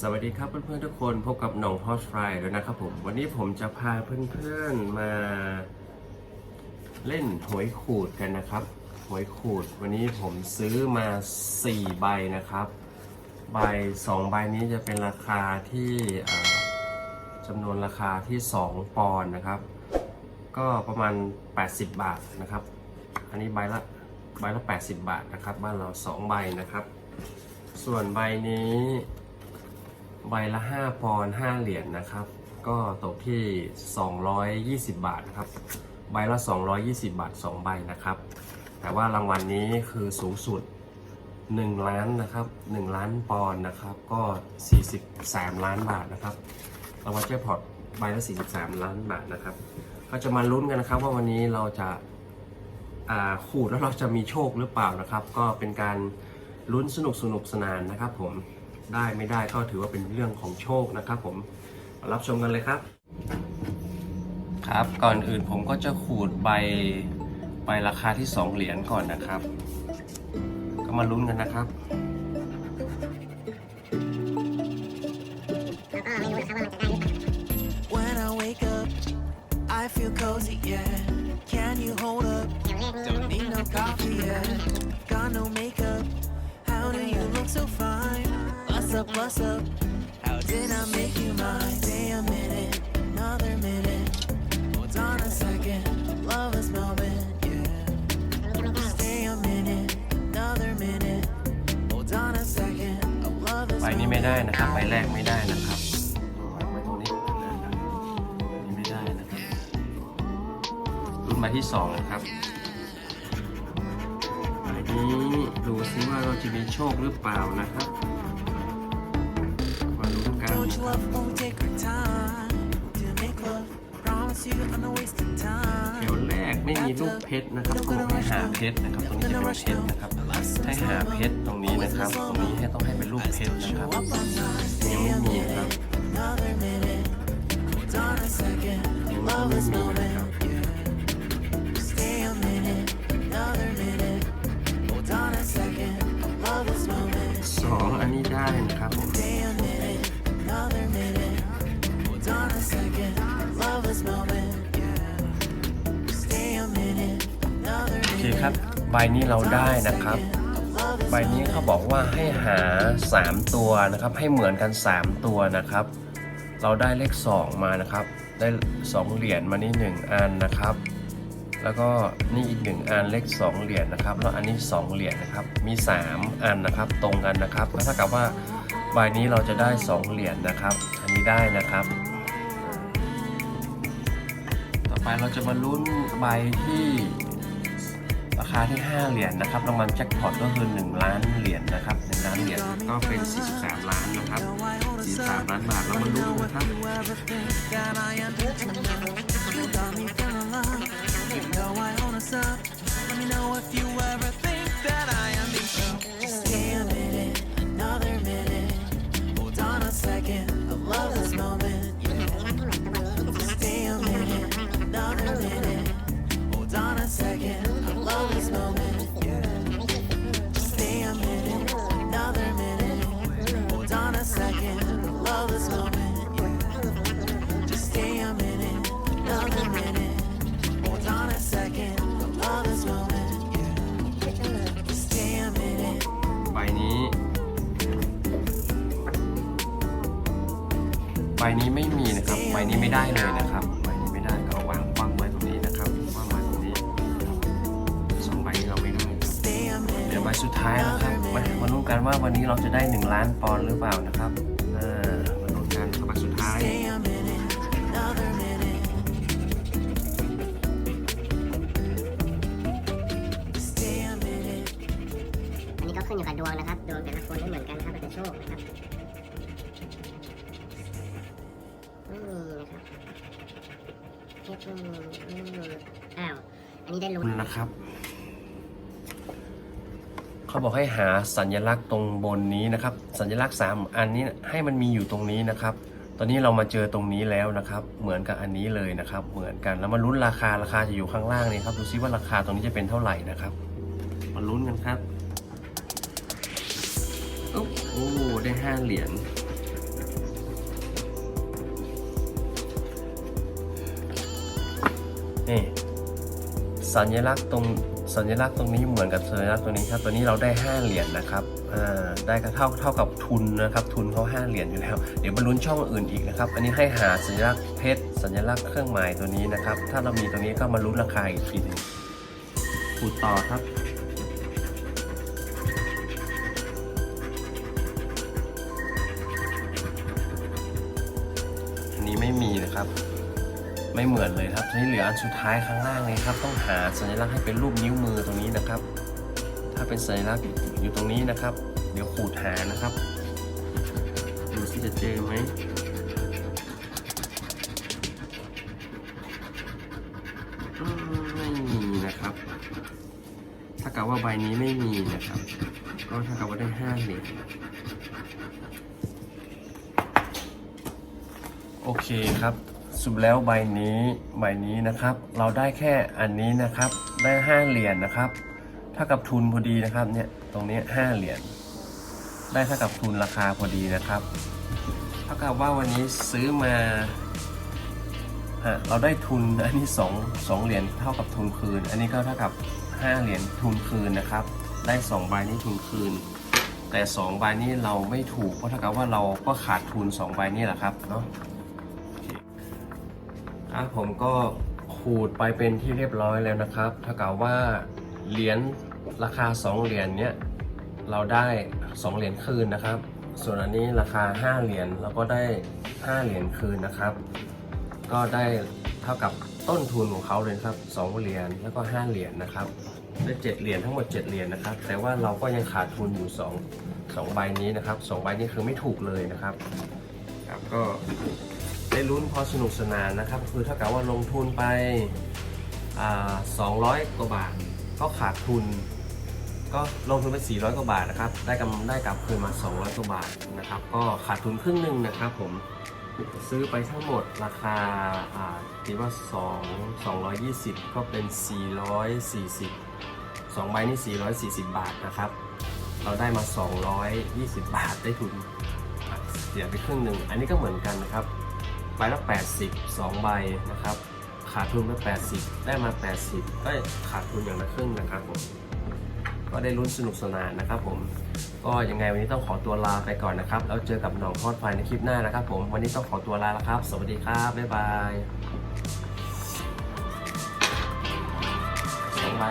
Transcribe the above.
สวัสดีครับเพื่อนๆทุกคนพบกับหน่องฮอสฟรายแล้วนะครับผมวันนี้ผมจะพาเพื่อนๆมาเล่นหวยขูดกันนะครับหวยขูดวันนี้ผมซื้อมา 4 ใบนะครับใบ2ใบนี้จะเป็นราคาที่จำนวนราคาที่ 2 ปอนด์นะครับ ก็ประมาณ 80 บาทนะครับ อันนี้ใบละใบละ 80 บาทนะครับ บ้านเรา 2 ใบนะครับ ส่วนใบนี้ ใบละ 5 ปอนด์5เหรียญนะครับ ก็ตกที่ 220 บาทนะครับ ใบละ 220 บาท 2 ใบนะครับ แต่ว่ารางวัลนี้คือสูงสุด 1 ล้านนะครับ1ล้านปอนด์นะครับ ก็ 43 ล้านบาทนะครับ รางวัลแจ็คพอตใบละ 43 ล้านบาทนะครับ ก็จะมาลุ้นกันนะครับว่าวันนี้เราจะอ่าขูดแล้วเราจะมีโชคหรือเปล่านะครับ ก็เป็นการลุ้นสนุกสนุกสนานนะครับผม ได้ไม่ได้ก็ถือว่าเป็นเรื่องของโชคนะครับ ผมมารับชมกันเลยครับ ครับก่อนอื่นผมก็จะขูดใบใบราคาที่ 2 เหรียญก่อนนะครับ ก็มาลุ้นกันนะครับ When I wake up, I feel cozy, yeah. Can you hold up? Don't need no coffee, yeah. Got no makeup. How do you look so fine? Bust up, bust up. How did I make you mine? Stay a minute, another minute. Hold on a second. Love is moment, yeah. Stay a minute, another minute. Hold on a second. I love is ใบนี้ไม่ได้นะครับใบแรกไม่ได้นะครับวางไว้ตรงนี้นี่ไม่ได้นะครับรุ่นใบที่สองนะครับใบนี้ดูซิว่าเราจะมีโชคหรือเปล่านะครับ love won't take our time to make love? Promise you I'm not wasting เดี๋ยว time. แรกไม่มีรูปเพชรนะครับต้องให้หาเพชรนะครับ ตรงนี้จะเป็นเพชรนะครับให้หาเพชรตรงนี้นะครับ ตรงนี้ให้ต้องให้เป็นรูปเพชรนะครับ Up on time, ยัง stay ไม่ a มีครับ minute, another minute. Hold on a second, ยังไม่ love is มีนะครับ บใบนี้เราได้นะครับ ใบนี้เขาบอกว่าให้หา 3 ตัวนะครับ ให้เหมือนกัน 3 ตัวนะครับ เราได้เลข 2 มานะครับ ได้ 2 เหรียญมานี่1อันนะครับ แล้วก็นี่อีก 1 อันเลข 2 เหรียญนะครับ แล้วอันนี้ 2 เหรียญนะครับ มี 3 อันนะครับตรงกันนะครับก็เท่ากับว่าใบนี้เราจะได้ 2 เหรียญนะครับ อันนี้ได้นะครับ ต่อไปเราจะมาลุ้นใบที่ ราคาที่ 5 เหรียญนะครับรางวัลแจ็คพอตก็คือ 1 ล้านเหรียญนะครับ1ล้านเหรียญก็เป็น 43 ล้านนะครับ 43 ล้านบาทเรามาดูนะครับ Let me know if you ever think that I am being this moment. Yeah. Just stay a minute, another minute. Hold on a second. I love this moment. Yeah. Just stay a minute. ใบนี้ ใบนี้ไม่มีนะครับ ใบนี้ไม่ได้เลยนะครับ ใบนี้ไม่ได้ก็เอาวางว่ำไว้ตรงนี้นะครับว่ำไว้ตรงนี้สองใบนี้เราไม่ได้ Stay a เดี๋ยว minute. ใบสุดท้ายนะครับมามาลุ้นกันว่าวันนี้เราจะได้ 1 ล้านปอนด์หรือเปล่านะครับ เอ่า มาลุ้นกันครับใบสุดท้าย Stay a minute, another minute. Stay a minute. อันนี้ก็ขึ้นอยู่กับดวงนะครับ ดวงแต่ละคนไม่เหมือนกันครับมันเป็นโชคนะครับไม่มีนะครับเพชรไม่มีไม่มีอ้าว อันนี้ได้ลุ้นนะครับ เขาบอกให้หาสัญลักษณ์ตรงบนนี้นะครับ สัญลักษณ์ 3 อันนี้ให้มันมีอยู่ตรงนี้นะครับ ตอนนี้เรามาเจอตรงนี้แล้วนะครับ เหมือนกับอันนี้เลยนะครับ เหมือนกันแล้วมาลุ้นราคาราคาจะอยู่ข้างล่างนี่ครับ ดูซิว่าราคาตรงนี้จะเป็นเท่าไหร่นะครับ มาลุ้นกันครับโอ้โหได้ห้าเหรียญนี่สัญลักษณ์ตรงสัญลักษณ์ตรงนี้เหมือนกับสัญลักษณ์ตรงนี้ครับ ตัวนี้เราได้ห้าเหรียญนนะครับ ได้ก็เท่าเท่ากับทุนนะครับ ทุนเขา5เหรียญอยู่แล้ว เดี๋ยวมาลุ้นช่องอื่นอีกนะครับ อันนี้ให้หาสัญลักษณ์เพชร สัญลักษณ์เครื่องหมายตัวนี้นะครับ ถ้าเรามีตัวนี้ก็มาลุ้นราคาอีกทีหนึงขูดต่อครับอันนี้ไม่มีนะครับไม่เหมือนเลยครับทีนี้เหลืออันสุดท้ายข้างล่างเลยครับ ต้องหาสัญลักษณ์ให้เป็นรูปนิ้วมือตรงนี้นะครับ ถ้าเป็นสัญลักษณ์ อยู่ตรงนี้นะครับ เดี๋ยวขูดหานะครับ ดูสิจะเจอไหมไม่มีนะครับ ถ้ากับว่าใบนี้ไม่มีนะครับ ก็ถ้ากับว่าได้ห้าเหรียญโอเคครับสรุปแล้วใบนี้ใบนี้นะครับ เราได้แค่อันนี้นะครับ ได้ 5 เหรียญนะครับ ถ้ากับทุนพอดีนะครับ เนี่ย ตรงนี้5เหรียญ ได้เท่ากับทุนราคาพอดีนะครับ เท่ากับว่าวันนี้ซื้อมาฮะเราได้ทุนอันนี้2 2เหรียญเท่ากับทุนคืน อันนี้ก็เท่ากับ 5 เหรียญทุนคืนนะครับ ได้2ใบนี้ทุนคืน แต่2ใบนี้เราไม่ถูกเพราะเท่ากับว่าเราก็ขาดทุน2ใบนี้แหละครับเนาะอะผมก็ขูดไปเป็นที่เรียบร้อยแล้วนะครับถ้ากับว่าเหรียญ ราคา 2 เหรียญเนี้ยเราได้ 2 เหรียญคืนนะครับ ส่วนอันนี้ราคา 5 เหรียญเราก็ได้ 5 เหรียญคืนนะครับ ก็ได้เท่ากับต้นทุนของเขาเลยครับ 2 เหรียญแล้วก็ 5 เหรียญนะครับได้7เหรียญทั้งหมด 7 เหรียญนะครับ แต่ว่าเราก็ยังขาดทุนอยู่ 2 2 ใบนี้นะครับ 2 ใบนี้คือไม่ถูกเลยนะครับครับก็ได้ลุ้นพอสนุกสนานนะครับ คือถ้ากับว่าลงทุนไปอ่า200 กว่าบาท ก็ขาดทุน ก็ลงทุนไป 400 กว่าบาทนะครับ ได้กำได้กลับคืนมา 200 กว่าบาทนะครับ ก็ขาดทุนครึ่งหนึ่งนะครับผม ซื้อไปทั้งหมดราคาอ่าตีว่า 2 220 ก็เป็น 440 2 ใบนี่ 440 บาทนะครับ เราได้มา 220 บาทได้ทุนเสียไปครึ่งหนึ่ง อันนี้ก็เหมือนกันนะครับ ใบละ 80 2 ใบนะครับ ขาดทุนไป80 ได้มา 80 ก็ขาดทุนอย่างละครึ่งนะครับผม ก็ได้ลุ้นสนุกสนานนะครับผม ก็ยังไงวันนี้ต้องขอตัวลาไปก่อนนะครับ แล้วเจอกับหนองทอดไฟในคลิปหน้านะครับผม วันนี้ต้องขอตัวลาแล้วครับ สวัสดีครับ บ๊ายบายสองใบ